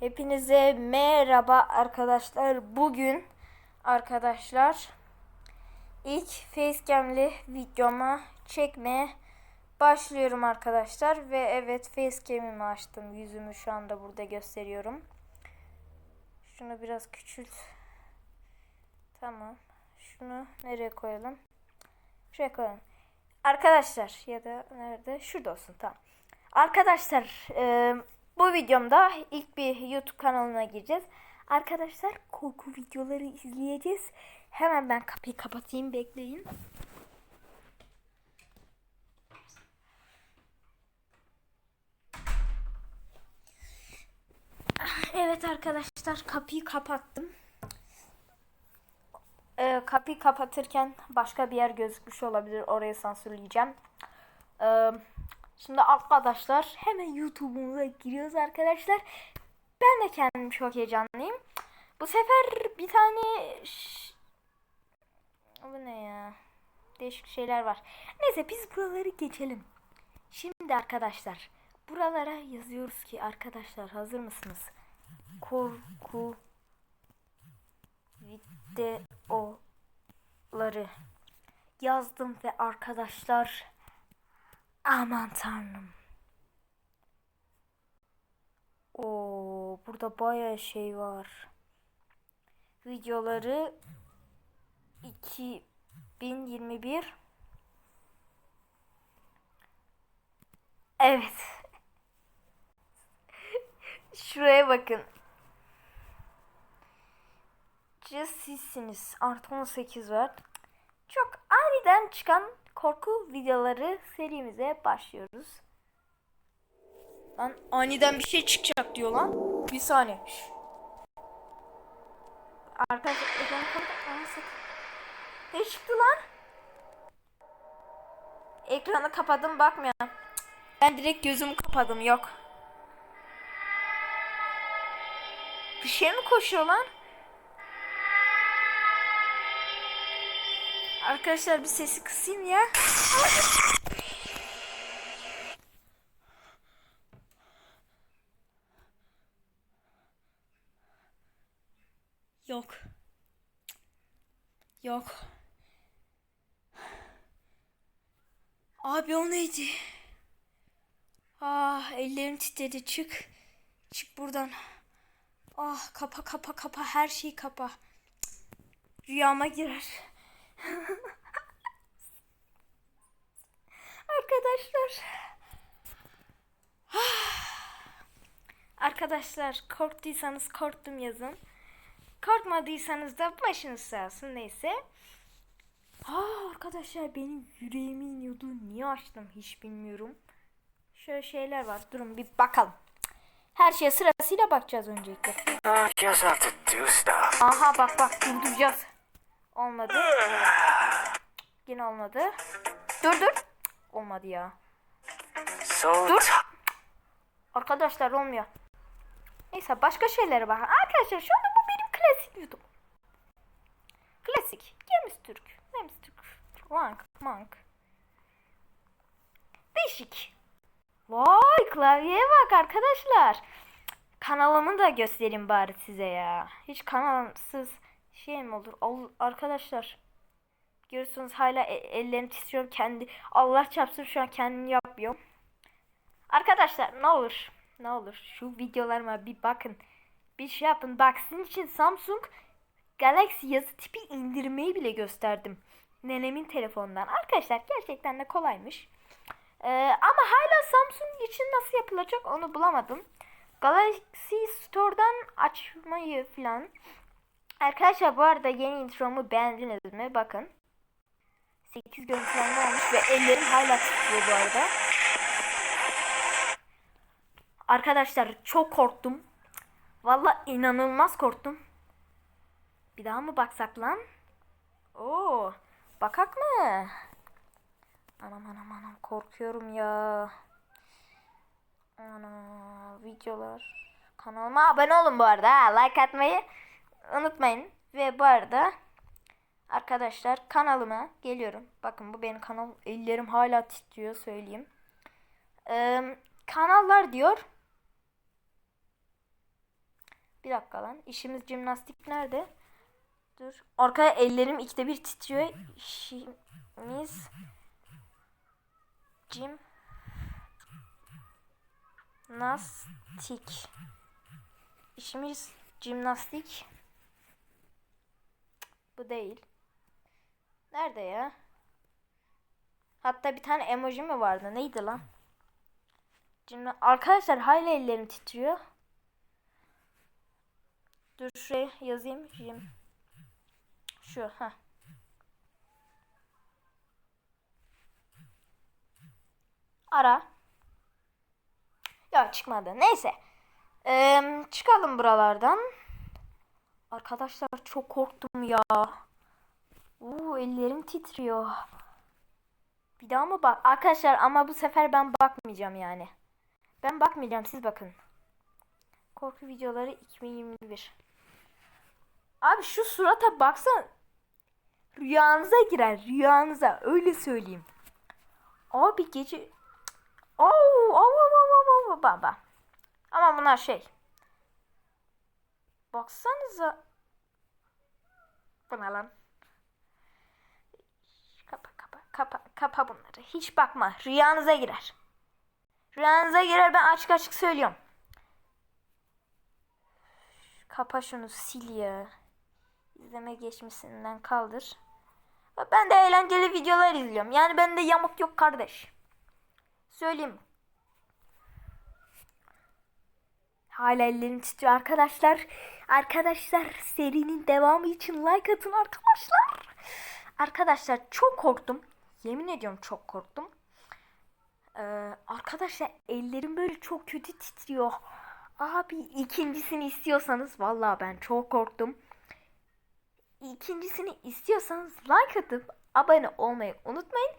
Hepinize merhaba arkadaşlar. Bugün arkadaşlar ilk facecam'li videomu çekmeye başlıyorum arkadaşlar. Ve evet facecam'imi açtım. Yüzümü şu anda burada gösteriyorum. Şunu biraz küçült. Tamam. Şunu nereye koyalım? Şuraya koyalım. Arkadaşlar ya da nerede? Şurada olsun tamam. Arkadaşlar e, bu videomda ilk bir YouTube kanalına gireceğiz. Arkadaşlar korku videoları izleyeceğiz. Hemen ben kapıyı kapatayım bekleyin. Evet arkadaşlar kapıyı kapattım. Ee, kapıyı kapatırken başka bir yer gözükmüş olabilir. Orayı sansürleyeceğim. Ee, şimdi arkadaşlar hemen YouTube'umuza giriyoruz arkadaşlar. Ben de kendim çok heyecanlıyım. Bu sefer bir tane bu ne ya? Değişik şeyler var. Neyse biz buraları geçelim. Şimdi arkadaşlar buralara yazıyoruz ki arkadaşlar hazır mısınız? Korku videoları yazdım ve arkadaşlar aman tanrım. Oo burada bayağı şey var. Videoları 2021 Evet. Şuraya bakın. Sizsiniz. Artı 18 var. Çok aniden çıkan korku videoları serimize başlıyoruz. Lan aniden bir şey çıkacak diyor lan. Bir saniye. Arkadaşlar sakın. Ne çıktı lan? Ekranı kapadım bakmıyorum. Ben direkt gözümü kapadım yok. Bir şey mi koşuyor lan? Arkadaşlar bir sesi kısayım ya. Yok. Yok. Abi o neydi? Ah ellerim titredi çık. Çık buradan. Ah kapa kapa kapa her şeyi kapa. Rüyama girer. Arkadaşlar. Arkadaşlar korktuysanız korktum yazın. Korkmadıysanız da başınız sağ olsun neyse. Aa, arkadaşlar benim yüreğime iniyordu. Niye açtım hiç bilmiyorum. Şöyle şeyler var. Durun bir bakalım. Her şeye sırasıyla bakacağız öncelikle. To do stuff. Aha bak bak durduracağız. Olmadı. Yine olmadı. Dur dur. Olmadı ya. Dur. Arkadaşlar olmuyor. Neyse başka şeylere bak. Arkadaşlar şu anda bu benim klasik YouTube. Klasik. Games Türk. Games Türk. Rank. Monk. Değişik. Vay klavyeye bak arkadaşlar. Kanalımı da göstereyim bari size ya. Hiç kanalsız şey mi olur? Al- arkadaşlar. Görüyorsunuz hala e- ellerim titriyor kendi. Allah çarpsın şu an kendim yapıyorum. Arkadaşlar ne olur ne olur şu videolarıma bir bakın. Bir şey yapın. Bak sizin için Samsung Galaxy yazı tipi indirmeyi bile gösterdim. Nenemin telefonundan. Arkadaşlar gerçekten de kolaymış. Ee, ama hala Samsung için nasıl yapılacak onu bulamadım. Galaxy Store'dan açmayı falan. Arkadaşlar bu arada yeni intromu beğendiniz mi? Bakın. 8 görüntülenme olmuş ve ellerim hala titriyor bu arada. Arkadaşlar çok korktum. Valla inanılmaz korktum. Bir daha mı baksak lan? Oo, bakak mı? Anam anam anam korkuyorum ya. Ana videolar. Kanalıma abone olun bu arada. Like atmayı unutmayın. Ve bu arada arkadaşlar kanalıma geliyorum. Bakın bu benim kanal. Ellerim hala titriyor söyleyeyim. Ee, kanallar diyor. Bir dakika lan. İşimiz jimnastik nerede? Dur. Arkaya ellerim ikide bir titriyor. İşimiz Jim Nastik. İşimiz jimnastik. Bu değil. Nerede ya? Hatta bir tane emoji mi vardı? Neydi lan? Jimna Arkadaşlar hala ellerim titriyor. Dur şuraya yazayım. Jim. Şu ha. Ara. Ya çıkmadı. Neyse. Ee, çıkalım buralardan. Arkadaşlar çok korktum ya. Oo, ellerim titriyor. Bir daha mı bak? Arkadaşlar ama bu sefer ben bakmayacağım yani. Ben bakmayacağım siz bakın. Korku videoları 2021. Abi şu surata baksan rüyanıza girer rüyanıza öyle söyleyeyim. Abi gece Oo, oo, oo, oo, oo, baba. Ama bunlar şey. Baksanıza. Bu ne lan? Kapa kapa kapa kapa bunları. Hiç bakma. Rüyanıza girer. Rüyanıza girer ben açık açık söylüyorum. Kapa şunu sil ya. İzleme geçmişinden kaldır. Ben de eğlenceli videolar izliyorum. Yani bende yamuk yok kardeş. Söyleyeyim. Hala ellerim titriyor arkadaşlar. Arkadaşlar serinin devamı için like atın arkadaşlar. Arkadaşlar çok korktum. Yemin ediyorum çok korktum. Ee, arkadaşlar ellerim böyle çok kötü titriyor. Abi ikincisini istiyorsanız vallahi ben çok korktum. İkincisini istiyorsanız like atıp abone olmayı unutmayın.